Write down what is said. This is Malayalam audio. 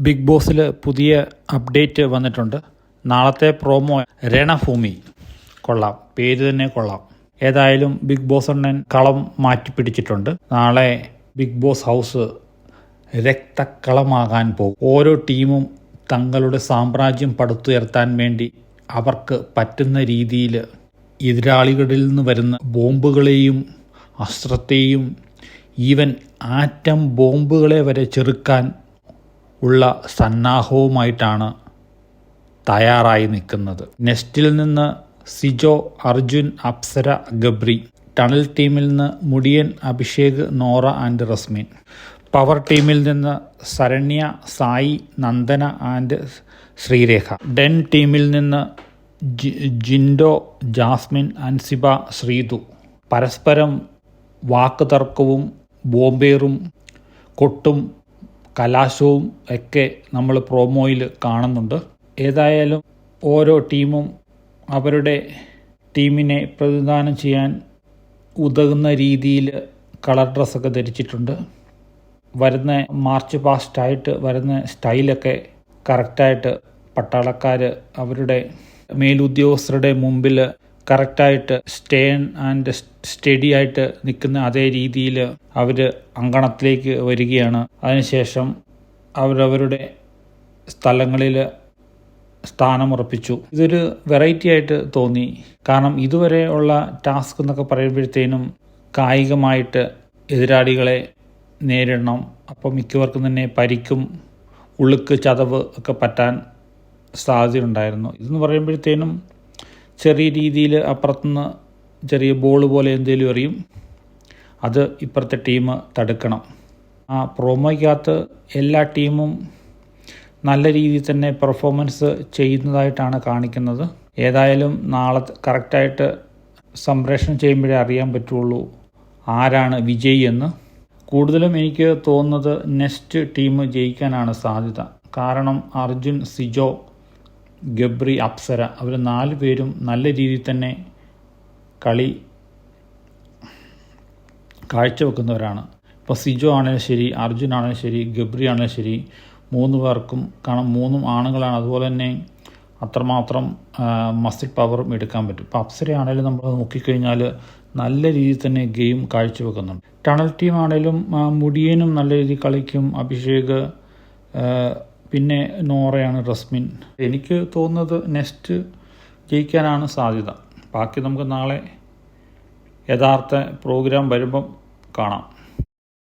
ബിഗ് ബോസിൽ പുതിയ അപ്ഡേറ്റ് വന്നിട്ടുണ്ട്. നാളത്തെ പ്രോമോ രണഭൂമി. കൊള്ളാം. പേര് തന്നെ കൊള്ളാം. ഏതായാലും ബിഗ് ബോസ് അണ്ണൻ കളം മാറ്റി പിടിച്ചിട്ടുണ്ട്. നാളെ ബിഗ് ബോസ് ഹൗസ് രക്തക്കളമാകാൻ പോകും. ഓരോ ടീമും തങ്ങളുടെ സാമ്രാജ്യം പടുത്തുയർത്താൻ വേണ്ടി അവർക്ക് പറ്റുന്ന രീതിയിൽ എതിരാളികളിൽ നിന്ന് വരുന്ന ബോംബുകളെയും അസ്ത്രത്തെയും ഈവൻ ആറ്റം ബോംബുകളെ വരെ ചെറുക്കാൻ ഉള്ള സന്നാഹവുമായിട്ടാണ് തയ്യാറായി നിൽക്കുന്നത്. നെസ്റ്റിൽ നിന്ന് സിജോ അർജുൻ അപ്സര ഗബ്രി. ടണൽ ടീമിൽ നിന്ന് മുടിയൻ അഭിഷേക് നോറ ആൻഡ് റസ്മിൻ. പവർ ടീമിൽ നിന്ന് സരണ്യ സായി നന്ദന ആൻഡ് ശ്രീരേഖ. ഡെൻ ടീമിൽ നിന്ന് ജിൻഡോ ജാസ്മിൻ അൻസിബ ശ്രീതു. പരസ്പരം വാക്കുതർക്കവും ബോംബേറും കൊട്ടും കലാശവും ഒക്കെ നമ്മൾ പ്രോമോയിൽ കാണുന്നുണ്ട്. ഏതായാലും ഓരോ ടീമും അവരുടെ ടീമിനെ പ്രതിദാനം ചെയ്യാൻ ഉതകുന്ന രീതിയിൽ കളർ ഡ്രസ്സൊക്കെ ധരിച്ചിട്ടുണ്ട്. വരുന്ന മാർച്ച് പാസ്റ്റായിട്ട് വരുന്ന സ്റ്റൈലൊക്കെ കറക്റ്റായിട്ട് പട്ടാളക്കാർ അവരുടെ മേലുദ്യോഗസ്ഥരുടെ മുമ്പിൽ കറക്റ്റായിട്ട് സ്റ്റേൺ ആൻഡ് സ്റ്റഡി ആയിട്ട് നിൽക്കുന്ന അതേ രീതിയിൽ അവർ അങ്കണത്തിലേക്ക് വരികയാണ്. അതിനുശേഷം അവരവരുടെ സ്ഥലങ്ങളിൽ സ്ഥാനമുറപ്പിച്ചു. ഇതൊരു വെറൈറ്റി ആയിട്ട് തോന്നി. കാരണം ഇതുവരെ ഉള്ള ടാസ്ക് എന്നൊക്കെ പറയുമ്പോഴത്തേനും കായികമായിട്ട് എതിരാളികളെ നേരിടണം. അപ്പം മിക്കവർക്കും തന്നെ പരിക്കും ഉളുക്ക് ചതവ് ഒക്കെ പറ്റാൻ സാധ്യതയുണ്ടായിരുന്നു. ഇതെന്ന് പറയുമ്പോഴത്തേനും ചെറിയ രീതിയിൽ അപ്പുറത്തുനിന്ന് ചെറിയ ബോൾ പോലെ എന്തെങ്കിലും എറിയും. അത് ഇപ്പുറത്തെ ടീം തടുക്കണം. ആ പ്രോമോയ്ക്കകത്ത് എല്ലാ ടീമും നല്ല രീതിയിൽ തന്നെ പെർഫോമൻസ് ചെയ്യുന്നതായിട്ടാണ് കാണിക്കുന്നത്. ഏതായാലും നാളെ കറക്റ്റായിട്ട് സംപ്രേഷണം ചെയ്യുമ്പോഴേ അറിയാൻ പറ്റുള്ളൂ ആരാണ് വിജയി എന്ന്. കൂടുതലും എനിക്ക് തോന്നുന്നത് നെക്സ്റ്റ് ടീം ജയിക്കാനാണ് സാധ്യത. കാരണം അർജുൻ സിജോ ഗബ്രി അപ്സര അവർ നാല് പേരും നല്ല രീതിയിൽ തന്നെ കളി കാഴ്ചവെക്കുന്നവരാണ്. ഇപ്പോൾ സിജോ ആണെങ്കിലും ശരി അർജുൻ ആണെങ്കിലും ശരി ഗബ്രി ആണെങ്കിലും ശരി മൂന്ന് പേർക്കും കാരണം മൂന്നും ആണുങ്ങളാണ് അതുപോലെ തന്നെ അത്രമാത്രം മസിൽ പവറും എടുക്കാൻ പറ്റും. ഇപ്പോൾ അപ്സരയാണെങ്കിലും നമ്മൾ നോക്കിക്കഴിഞ്ഞാൽ നല്ല രീതിയിൽ തന്നെ ഗെയിം കാഴ്ചവെക്കുന്നുണ്ട്. ടണൽ ടീം ആണേലും മുടിയനും നല്ല രീതിയിൽ കളിക്കും അഭിഷേക് പിന്നെ നോറയാണ് റസ്മിൻ. എനിക്ക് തോന്നുന്നത് നെക്സ്റ്റ് ജയിക്കാനാണ് സാധ്യത. ബാക്കി നമുക്ക് നാളെ യഥാർത്ഥ പ്രോഗ്രാം വരുമ്പം കാണാം.